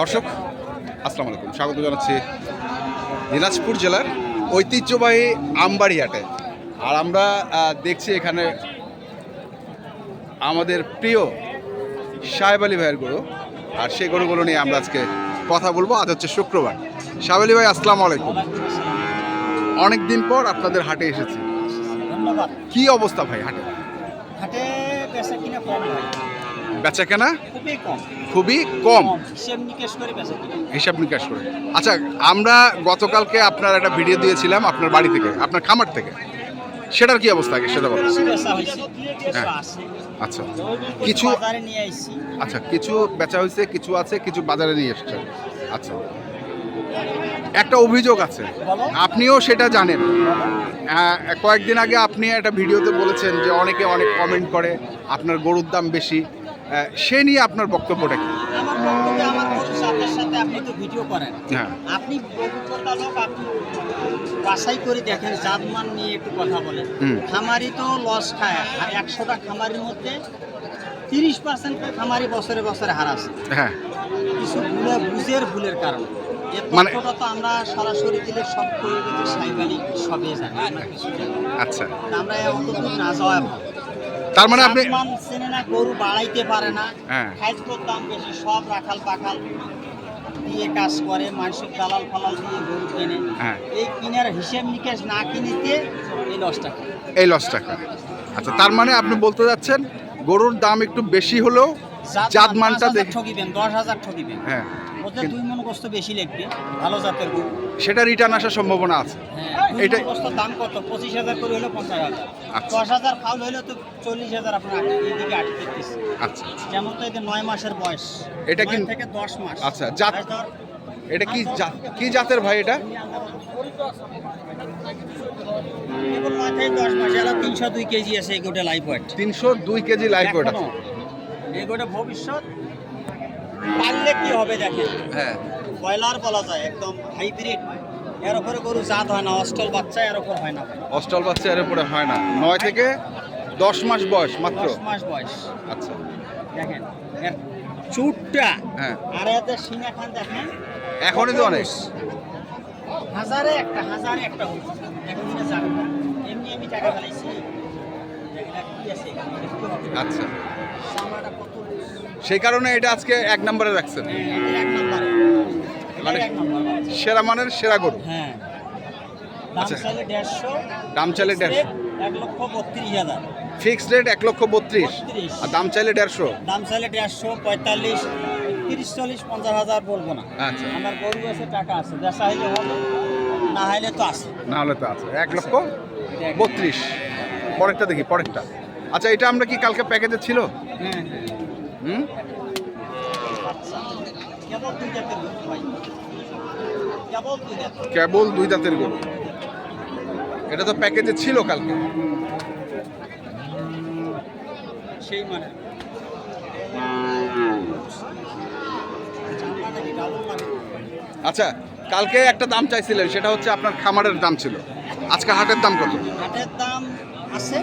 দর্শক আসসালামু আলাইকুম। স্বাগত জানাচ্ছি দিনাজপুর জেলার ঐতিহ্যবাহী আমবাড়ি হাটে আর আমরা দেখছি এখানে আমাদের প্রিয় সাহেব আলী ভাইয়ের গরু। আর সেই গরুগুলো নিয়ে আমরা আজকে কথা বলব। আজ হচ্ছে শুক্রবার। সাহেব আলী ভাই আসসালামু আলাইকুম। অনেক দিন পর আপনাদের হাটে এসেছি। কি অবস্থা ভাই হাটে? হাটে কিনা কম বেচা কেনা খুবই কম। খুবই কম? হিসেব নিকেশ করে আচ্ছা আমরা গতকালকে আপনার একটা ভিডিও দিয়েছিলাম আপনার বাড়ি থেকে আপনার খামার থেকে। সেটার কি অবস্থা আগে সেটা বলো হ্যাঁ। আচ্ছা। কিছু আচ্ছা কিছু বেচা হয়েছে কিছু আছে কিছু বাজারে নিয়ে এসছে। আচ্ছা। একটা অভিযোগ আছে। আপনিও সেটা জানেন। কয়েকদিন আগে আপনি একটা ভিডিওতে বলেছেন যে অনেকে অনেক কমেন্ট করে আপনার গরুর দাম বেশি। সে নিয়ে আপনার বক্তব্যটা কি? আমার বক্তব্যে আমার সাথে আপনি তো ভিডিও করেন। হ্যাঁ। আপনি লোক করে দেখেন জাতমান নিয়ে একটু কথা বলেন। খামারি তো লস খায়। একশোটা খামারির মধ্যে তিরিশ পার্সেন্ট খামারি বছরে বছরে হারাছে হ্যাঁ। কিছু ভুলে বুঝের ভুলের কারণে। মানে- তো আমরা সরাসরি দিলে সব করে সবে। আচ্ছা। আমরা অতটুকু না যাওয়া ভালো। তার মানে আপনি চেনে না গরু বাড়াইতে পারে না হ্যাঁ। খাদ্যর দাম বেশি সব রাখাল পাখাল দিয়ে কাজ করে মানুষের দালাল ফালাল দিয়ে গরু কেনে হ্যাঁ। এই কিনার হিসেব নিকেশ না কিনিতে এই লসটা খায়। এই লস টাকা আচ্ছা তার মানে আপনি বলতে যাচ্ছেন গরুর দাম একটু বেশি হলেও জাত মানটা দেখে ঠকিবেন দশ হাজার ঠকিবেন হ্যাঁ দুই মন গোস্ত বেশি লাগবে ভালো জাতের গরু। সেটা রিটার্ন আসার সম্ভাবনা আছে। হ্যাঁ এটা- দাম কত? পঁচিশ হাজার করে হলো পঞ্চাশ হাজার। আচ্ছা। দশ হাজার ফাউল হলে তো চল্লিশ হাজার আপনার আটকে এইদিকে আটকে দিচ্ছে। আচ্ছা যেমন তো নয় মাসের বয়স। এটা কি- থেকে দশ মাস। আচ্ছা, জাত- এটা কি জাত কি জাতের ভাই এটা? তিনশো দুই কেজি আছে এই গোটা লাইফ ওয়েট তিনশো দুই কেজি লাইফ ওয়েট আছে। এই গোটা ভবিষ্যৎ পারলে কি হবে দেখেন হ্যাঁ। ব্রয়লার বলা যায় একদম হাইব্রিড। এর উপরে গরু জাত হয় না অস্টল বাচ্চা এর উপর হয় না। অস্টল বাচ্চা এর উপরে হয় না। নয় থেকে দশ মাস বয়স মাত্র? দশ মাস বয়স। আচ্ছা। দেখেন এর চুটটা। হ্যাঁ। আর এদের সিনা খান দেখেন এখনই তো অনেক। হাজারে একটা হাজারে একটা। এমনি আমি টাকা ফেলাইছি? আচ্ছা। সেই কারণে এটা আজকে এক নম্বরে রাখছেন। মানে সেরা মানের সেরা গরু। হ্যাঁ দাম আচ্ছা। চাইলে দেড়শো দাম চাইলে দেড়শো। এক লক্ষ বত্রিশ হাজার ফিক্সড রেট এক লক্ষ বত্রিশ। আর দাম চাইলে দেড়শো। দাম চাইলে দেড়শো পঁয়তাল্লিশ তিরিশ চল্লিশ পঞ্চাশ হাজার বলব না। আচ্ছা আমার গরু আছে টাকা আছে বেচা হইলে হবে না হইলে তো আছে। না হলে তো আছে। এক লক্ষ বত্রিশ। পরেরটা দেখি পরেরটা। আচ্ছা এটা আমরা কি কালকে প্যাকেজে ছিল? হুম? কেবল দুই দাঁতের গরু। এটা তো প্যাকেজে ছিল কালকে। সেই মানে। আচ্ছা কালকে একটা দাম চাইছিলেন সেটা হচ্ছে আপনার খামারের দাম ছিল। আজকে হাটের দাম কত? হাটের দাম আছে।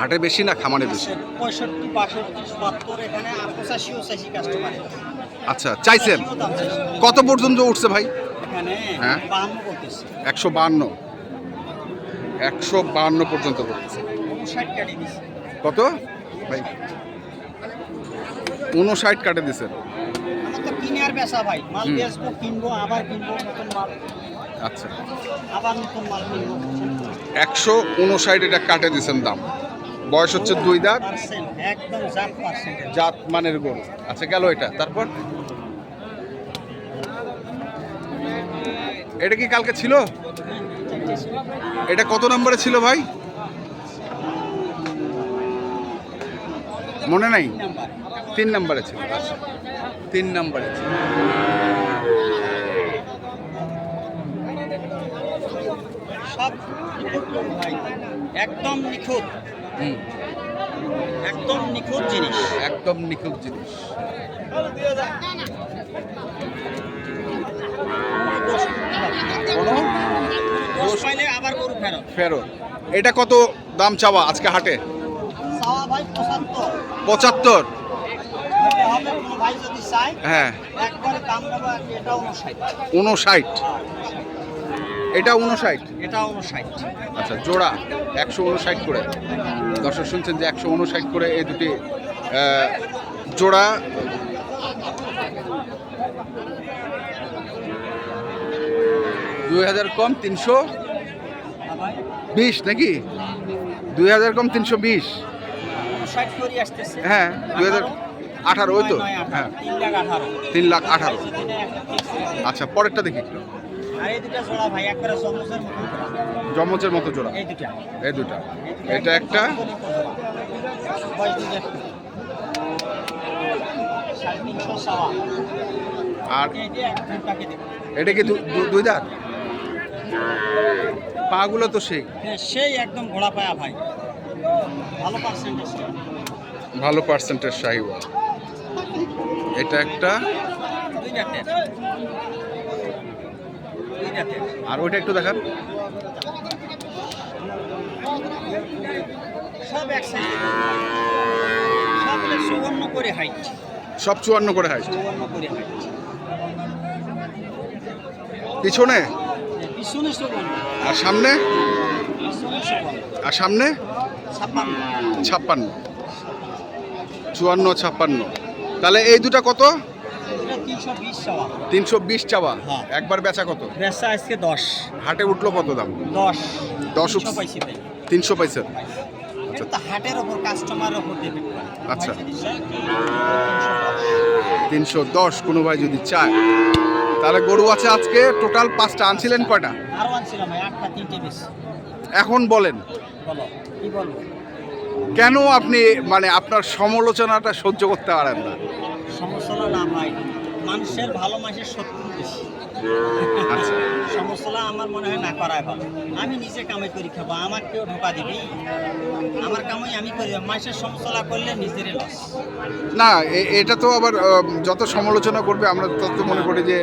হাটে বেশি না খামারে বেশি? পঁয়ষট্টি বাষট্টি সত্তর এখানে পঁচাশি পঁচাশি কাস্টমার আচ্ছা চাইছেন? কত পর্যন্ত উঠছে ভাই? হ্যাঁ। একশো বাহান্ন একশো বাহান্ন পর্যন্ত উঠছে কত? ভাই উনষাট কাটে দিছেন কিনে আর বেচা ভাই। মাল বেচবো কিনবো আবার কিনবো নতুন মাল। আচ্ছা। আবার নতুন মাল কিনবো। একশো উনষাট এটা কাটে দিছেন দাম। বয়স হচ্ছে দুই দাঁত? একদম জাত মানের গরু। আচ্ছা গেল এটা। তারপর? এটা কি কালকে ছিল? এটা কত নম্বরে ছিল ভাই? মনে নাই? তিন নম্বরে ছিল। আচ্ছা তিন নম্বরে ছিল। সব একদম নিখুঁত। একদম নিখুঁত জিনিস। একদম নিখুঁত জিনিস। আবার ফেরত। ফেরত। এটা কত দাম চাওয়া আজকে হাটে? পঁচাত্তর। হ্যাঁ। একবারে দাম নেব এটা উনষাট উনষাট এটা উনষাট এটা উনষাট আচ্ছা জোড়া একশো উনষাট করে। দর্শক শুনছেন যে একশো উনষাট করে এই দুটি জোড়া। দুই হাজার কম তিনশো বিশ নাকি? দুই হাজার কম তিনশো বিশ। হ্যাঁ দুই হাজার আঠারো? ওই তো। হ্যাঁ। তিন লাখ আঠারো। আচ্ছা পরেরটা দেখি একটু। আর এই দুটা জোড়া ভাই একবারে সমুচের মতো জোড়া। জমচের মতো জোড়া? এই দুটা। এই দুটা। এটা একটা? আর এটা কি দুই দাঁত? পাগুলো তো সেই। হ্যাঁ সেই একদম ঘোড়া পায়া ভাই। ভালো পার্সেন্টেজ ভালো পার্সেন্টের শাহিওয়াল। এটা একটা দুই জাতের দুই জাতের আর ওইটা একটু দেখান। সব করে হাইট চুয়ান্ন করে হাইট পিছনে? আর সামনে? আর সামনে? ছাপ্পান্ন। চুয়ান্ন ছাপ্পান্ন। তাহলে এই দুটা কত? তিনশো বিশ চাওয়া। হ্যাঁ। একবার বেচা কত? বেচা আজকে দশ। হাটে উঠল কত দাম? দশ। দশ তিনশো পয়সা তো হাটের ওপর কাস্টমারের ওপর ডিপেন্ড করে। আচ্ছা। তিনশো দশ। কোনো ভাই যদি চায়। তাহলে গরু আছে আজকে টোটাল পাঁচটা। আনছিলেন কয়টা? আরও আনছিলাম ভাই আটটা তিনটে বেশি। এখন বলেন। বলো কি বলব? কেন আপনি মানে আপনার সমালোচনাটা সহ্য করতে পারেন না? না। ভাই মানুষের ভালো মানুষের শত্রু বেশি। আচ্ছা সমস্যা আমার মনে হয় না করাই ভালো। আমি নিজে কামাই করি খাব আমার কেউ ঢোকা দিবি। আমার কামাই আমি করি মানুষের সমস্যা করলে নিজেরই লস না এটা তো আবার যত সমালোচনা করবে আমরা তত মনে করি যে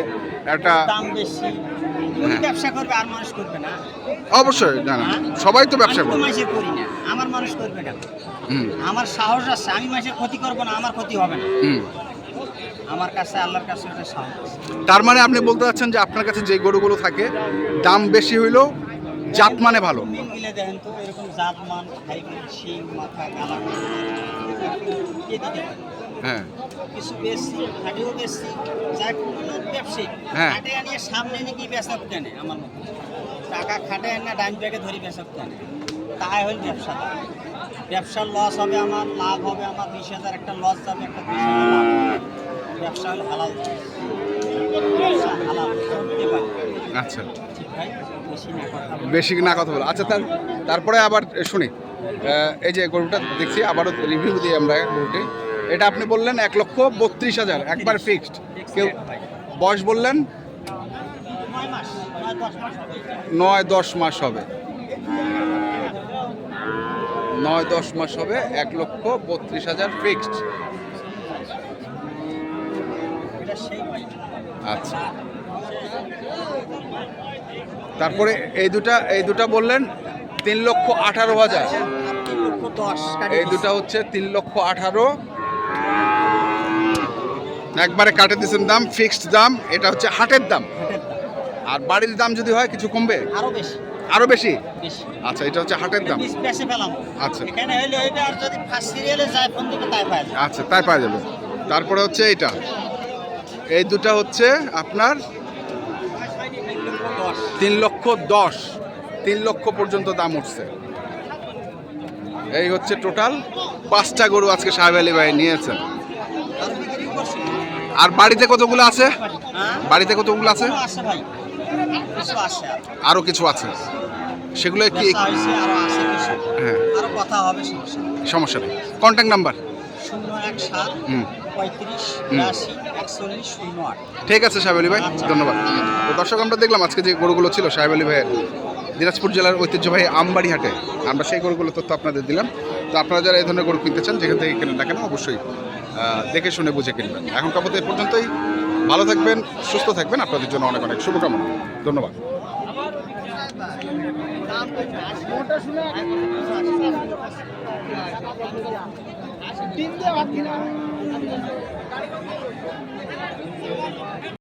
একটা দাম বেশি। হ্যাঁ। ব্যবসা করবে আর মানুষ করবে না। অবশ্যই না না হ্যাঁ? সবাই তো ব্যবসা করবে মানুষের করি। না আমার মানুষ করবে কেন আমার সাহস আছে আমি মানুষের ক্ষতি করব না আমার ক্ষতি হবে না। আমার কাছে আল্লাহর কাছে ওটা সাহস আছে। তার মানে আপনি বলতে চাচ্ছেন যে আপনার কাছে যে গরুগুলো থাকে দাম বেশি হইলেও জাত মানে ভালো মিল দেখেন তো এরকম জাত মান হাইব্রিড শিং মাথা পারে? হ্যাঁ কিছু বেশি হাটেও বেশি যাই কোনো ব্যবসায়ী হ্যাঁ। হাটে আনিয়ে সামনে এনে কি বেচা কেনে আমার মতো টাকা খাটে এনে ডাইন ব্যাগে ধরি বেচা কেনে তাই হল ব্যবসা ব্যবসার লস হবে আমার লাভ হবে আমার বিশ হাজার একটা লস যাবে একটা বিশ হাজার লাভ। ব্যবসা হল হালাল ব্যবসা হালাল আচ্ছা। বেশি না কথা বলি। আচ্ছা তার তারপরে আবার শুনি। এই যে গরুটা দেখছি আবারও রিভিউ দিই আমরা গরুটি এটা আপনি বললেন এক লক্ষ বত্রিশ হাজার একবার ফিক্সড কেউ বয়স বললেন? নয় দশ মাস হবে নয় দশ মাস হবে। এক লক্ষ বত্রিশ হাজার ফিক্সড আচ্ছা। তারপরে এই দুটা এই দুটা বললেন তিন লক্ষ আঠারো হাজার। এই দুটা হচ্ছে তিন লক্ষ আঠারো। একবারে কাটে দিয়েছেন দাম ফিক্সড দাম এটা হচ্ছে হাটের দাম। আর বাড়ির দাম যদি হয় কিছু কমবে? আরও বেশি। আরও বেশি? আচ্ছা এটা হচ্ছে হাটের দাম। বেশি পেলাম। আচ্ছা। এখানে হইলে আর যদি ফার্স্ট সিরিয়ালে যায় ফোন দিকে তাই পাওয়া যায় আচ্ছা তাই পাওয়া যাবে। তারপরে হচ্ছে এইটা। এই দুটা হচ্ছে আপনার তিন লক্ষ দশ। তিন লক্ষ পর্যন্ত দাম উঠছে। এই হচ্ছে টোটাল। পাঁচটা গরু আজকে সাহেব আলী ভাই নিয়েছেন। আর আর বাড়িতে কতগুলো আছে? বাড়িতে কতগুলো আছে? ভাই কিছু আছে। আরও কিছু আছে সেগুলো কি আরও হ্যাঁ আরও। সমস্যা নেই। কন্ট্যাক্ট নাম্বার শূন্য এক সাত পঁয়ত্রিশ বিরাশি একচল্লিশ শূন্য আট। ঠিক আছে সাহেব আলী ভাই আচ্ছা। ধন্যবাদ। তো দর্শক আমরা দেখলাম আজকে যে গরুগুলো ছিল সাহেব আলী ভাইয়ের দিনাজপুর জেলার ঐতিহ্যবাহী আমবাড়ি হাটে আমরা সেই গরুগুলো তথ্য আপনাদের দিলাম। তো আপনারা যারা এই ধরনের গরু কিনতে চান যেখান থেকে কেনেন না কেন অবশ্যই দেখে শুনে বুঝে কিনবেন। এখন কাপড় এই পর্যন্তই। ভালো থাকবেন সুস্থ থাকবেন। আপনাদের জন্য অনেক অনেক শুভকামনা। ধন্যবাদ। ডিম দিয়ে ভাত কিনা